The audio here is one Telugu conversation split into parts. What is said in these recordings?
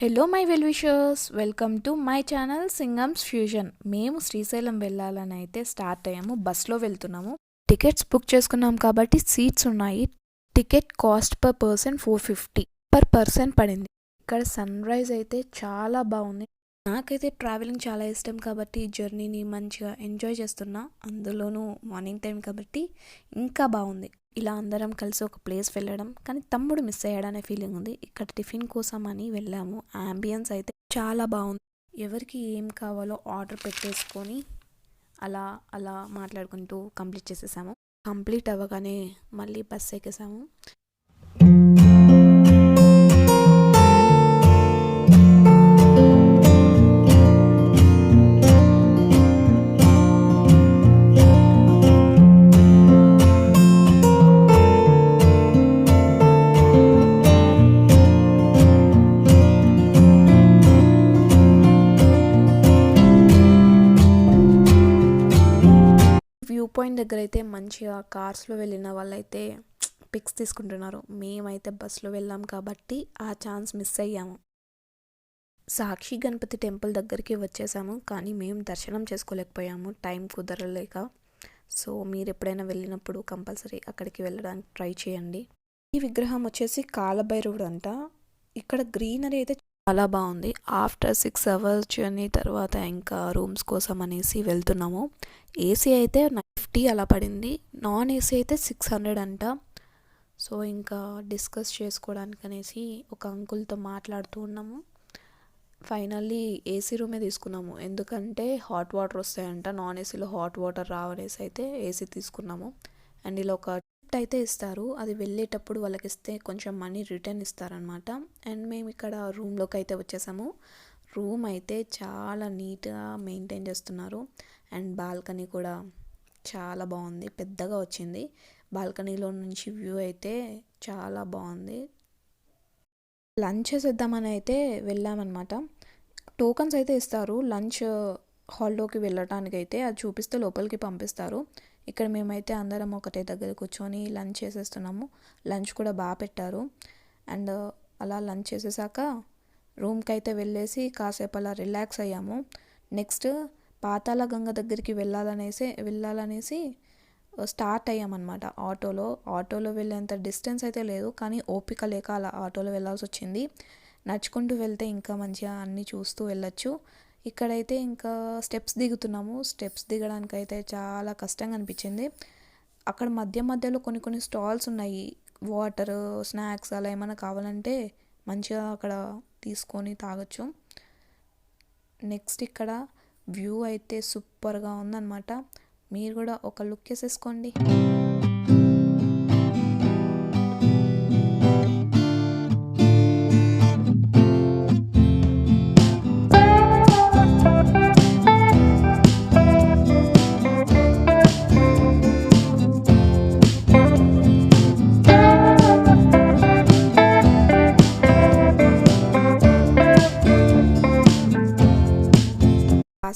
Hello my well wishers welcome to my channel Singams fusion మేము శ్రీశైలం వెళ్ళాలని అయితే స్టార్ట్ అయ్యాము. బస్లో వెళ్తున్నాము. టికెట్స్ బుక్ చేసుకున్నాం కాబట్టి సీట్స్ ఉన్నాయి. Ticket cost per person four fifty per person పడింది. ఇక్కడ సన్ రైజ్ అయితే చాలా బాగుంది. నాకైతే ట్రావెలింగ్ చాలా ఇష్టం కాబట్టి జర్నీని మంచిగా ఎంజాయ్ చేస్తున్నా. అందులోనూ మార్నింగ్ టైం కాబట్టి ఇంకా బాగుంది. ఇలా అందరం కలిసి ఒక ప్లేస్ వెళ్ళడం కానీ తమ్ముడు మిస్ అయ్యాడనే ఫీలింగ్ ఉంది. ఇక్కడ టిఫిన్ కోసం అని వెళ్ళాము. అంబియన్స్ అయితే చాలా బాగుంది. ఎవరికి ఏం కావాలో ఆర్డర్ పెట్టేసుకొని అలా అలా మాట్లాడుకుంటూ కంప్లీట్ చేసేసాము. కంప్లీట్ అవ్వగానే మళ్ళీ బస్ ఎక్కేసాము. పాయింట్ దగ్గర అయితే మంచిగా కార్స్లో వెళ్ళిన వాళ్ళైతే పిక్స్ తీసుకుంటున్నారు. మేమైతే బస్సులో వెళ్ళాం కాబట్టి ఆ ఛాన్స్ మిస్ అయ్యాము. సాక్షి గణపతి టెంపుల్ దగ్గరికి వచ్చేసాము. కానీ మేము దర్శనం చేసుకోలేకపోయాము. టైం కుదరలేక. సో మీరు ఎప్పుడైనా వెళ్ళినప్పుడు కంపల్సరీ అక్కడికి వెళ్ళడానికి ట్రై చేయండి. ఈ విగ్రహం వచ్చేసి కాలభైరవుడు అంట. ఇక్కడ గ్రీనరీ అయితే చాలా బాగుంది. ఆఫ్టర్ సిక్స్ అవర్స్ జర్నీ తర్వాత ఇంకా రూమ్స్ కోసం అనేసి వెళ్తున్నాము. ఏసీ అయితే ఫిఫ్టీ అలా పడింది. నాన్ ఏసీ అయితే సిక్స్ హండ్రెడ్ అంట. సో ఇంకా డిస్కస్ చేసుకోవడానికి అనేసి ఒక అంకుల్తో మాట్లాడుతూ ఉన్నాము. ఫైనల్లీ ఏసీ రూమే తీసుకున్నాము. ఎందుకంటే హాట్ వాటర్ వస్తాయంట. నాన్ ఏసీలో హాట్ వాటర్ రావనేసి అయితే ఏసీ తీసుకున్నాము. అండ్ ఇలా ఒక గిఫ్ట్ అయితే ఇస్తారు. అది వెళ్ళేటప్పుడు వాళ్ళకి ఇస్తే కొంచెం మనీ రిటర్న్ ఇస్తారనమాట. అండ్ మేము ఇక్కడ రూమ్లోకి అయితే వచ్చేసాము. రూమ్ అయితే చాలా నీట్గా మెయింటైన్ చేస్తున్నారు. అండ్ బాల్కనీ కూడా చాలా బాగుంది. పెద్దగా వచ్చింది. బాల్కనీలో నుంచి వ్యూ అయితే చాలా బాగుంది. లంచ్ చేసేద్దామని అయితే వెళ్ళామన్నమాట. టోకన్స్ అయితే ఇస్తారు. లంచ్ హాల్లోకి వెళ్ళటానికి అయితే అది చూపిస్తే లోపలికి పంపిస్తారు. ఇక్కడ మేమైతే అందరం ఒకటే దగ్గర కూర్చొని లంచ్ చేసేస్తున్నాము. లంచ్ కూడా బాగా పెట్టారు. అండ్ అలా లంచ్ చేసేసాక రూమ్కి అయితే వెళ్ళేసి కాసేపు అలా రిలాక్స్ అయ్యాము. నెక్స్ట్ పాతాళ గంగ దగ్గరికి వెళ్ళాలనేసి వెళ్ళాలనేసి స్టార్ట్ అయ్యామన్నమాట. ఆటోలో ఆటోలో వెళ్ళేంత డిస్టెన్స్ అయితే లేదు కానీ ఓపిక లేక అలా ఆటోలో వెళ్ళాల్సి వచ్చింది. నడుచుకుంటూ వెళ్తే ఇంకా మంచిగా అన్నీ చూస్తూ వెళ్ళొచ్చు. ఇక్కడైతే ఇంకా స్టెప్స్ దిగుతున్నాము. స్టెప్స్ దిగడానికి అయితే చాలా కష్టంగా అనిపించింది. అక్కడ మధ్య మధ్యలో కొన్ని కొన్ని స్టాల్స్ ఉన్నాయి. వాటర్ స్నాక్స్ అలా ఏమైనా కావాలంటే మంచిగా అక్కడ తీసుకొని తాగొచ్చు. నెక్స్ట్ ఇక్కడ వ్యూ అయితే సూపర్గా ఉందన్నమాట. మీరు కూడా ఒక లుక్ వేసేసుకోండి.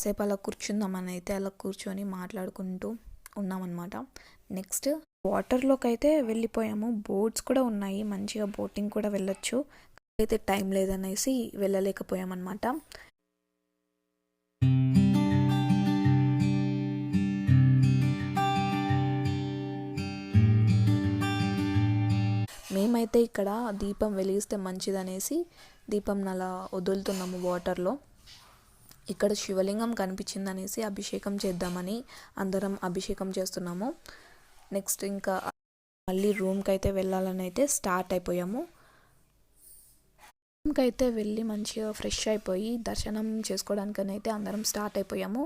కాసేపు అలా కూర్చుందామని అయితే అలా కూర్చొని మాట్లాడుకుంటూ ఉన్నామన్నమాట. నెక్స్ట్ వాటర్లోకి అయితే వెళ్ళిపోయాము. బోట్స్ కూడా ఉన్నాయి. మంచిగా బోటింగ్ కూడా వెళ్ళొచ్చు. అయితే టైం లేదనేసి వెళ్ళలేకపోయామన్నమాట. మేమైతే ఇక్కడ దీపం వెలిగిస్తే మంచిదనేసి దీపం అలా వదులుతున్నాము వాటర్లో. ఇక్కడ శివలింగం కనిపించింది అనేసి అభిషేకం చేద్దామని అందరం అభిషేకం చేస్తున్నాము. నెక్స్ట్ ఇంకా మళ్ళీ రూమ్కి అయితే వెళ్ళాలని అయితే స్టార్ట్ అయిపోయాము. రూమ్కి అయితే వెళ్ళి మంచిగా ఫ్రెష్ అయిపోయి దర్శనం చేసుకోవడానికని అయితే అందరం స్టార్ట్ అయిపోయాము.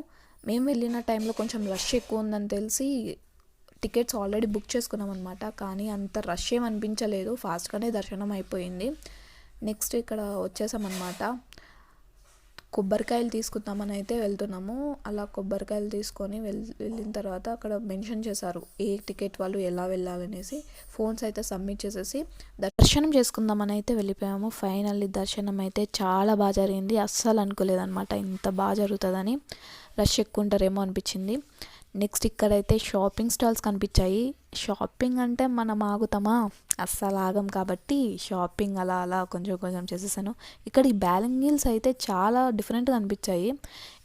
మేము వెళ్ళిన టైంలో కొంచెం రష్ ఎక్కువ ఉందని తెలిసి టికెట్స్ ఆల్రెడీ బుక్ చేసుకున్నాం అనమాట కానీ అంత రష్ ఏం అనిపించలేదు. ఫాస్ట్గానే దర్శనం అయిపోయింది. నెక్స్ట్ ఇక్కడ వచ్చేసామన్నమాట. కొబ్బరికాయలు తీసుకుందామని అయితే వెళ్తున్నాము. అలా కొబ్బరికాయలు తీసుకొని వెళ్ వెళ్ళిన తర్వాత అక్కడ మెన్షన్ చేశారు ఏ టికెట్ వాళ్ళు ఎలా వెళ్ళాలనేసి. ఫోన్స్ అయితే సబ్మిట్ చేసేసి దర్శనం చేసుకుందామని అయితే వెళ్ళిపోయాము. ఫైనల్లీ దర్శనం అయితే చాలా బాగా జరిగింది. అస్సలు అనుకోలేదన్నమాట ఇంత బాగా జరుగుతుందని. రష్ ఎక్కువ ఉంటారేమో అనిపించింది. నెక్స్ట్ ఇక్కడైతే షాపింగ్ స్టాల్స్ కనిపించాయి. షాపింగ్ అంటే మనం ఆగుతామా? అస్సలు ఆగం కాబట్టి షాపింగ్ అలా అలా కొంచెం కొంచెం చేసేసాను. ఇక్కడ ఈ బ్యాంగిల్స్ అయితే చాలా డిఫరెంట్గా అనిపించాయి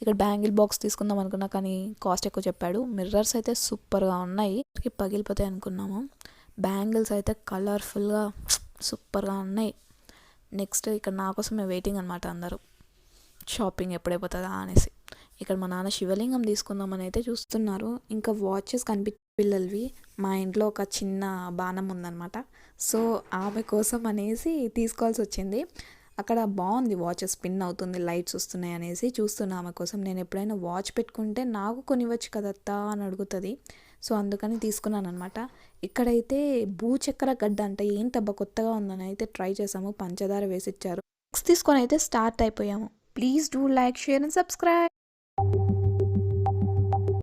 ఇక్కడ బ్యాంగిల్ బాక్స్ తీసుకుందాం అనుకున్నా కానీ కాస్ట్ ఎక్కువ చెప్పాడు. మిర్రర్స్ అయితే సూపర్గా ఉన్నాయి. పగిలిపోతాయి అనుకున్నాము. బ్యాంగిల్స్ అయితే కలర్ఫుల్గా సూపర్గా ఉన్నాయి. నెక్స్ట్ ఇక్కడ నా కోసమే వెయిటింగ్ అనమాట అందరూ. షాపింగ్ ఎప్పుడైపోతుందా అనేసి. ఇక్కడ మా నాన్న శివలింగం తీసుకుందామని అయితే చూస్తున్నారు. ఇంకా వాచెస్ కనిపి పిల్లలవి. మా ఇంట్లో ఒక చిన్న బాణం ఉందన్నమాట. సో ఆమె కోసం అనేసి తీసుకోవాల్సి వచ్చింది. అక్కడ బాగుంది వాచ్ స్పిన్ అవుతుంది లైట్స్ వస్తున్నాయి అనేసి చూస్తున్నా ఆమె కోసం. నేను ఎప్పుడైనా వాచ్ పెట్టుకుంటే నాకు కొనివచ్చు కదత్తా అని అడుగుతుంది. సో అందుకని తీసుకున్నాను అనమాట ఇక్కడైతే భూచక్ర గడ్డ అంటే. ఏంటబ్బా కొత్తగా ఉందని అయితే ట్రై చేసాము పంచదార వేసి ఇచ్చారు తీసుకొని అయితే స్టార్ట్ అయిపోయాము. Please do like share and subscribe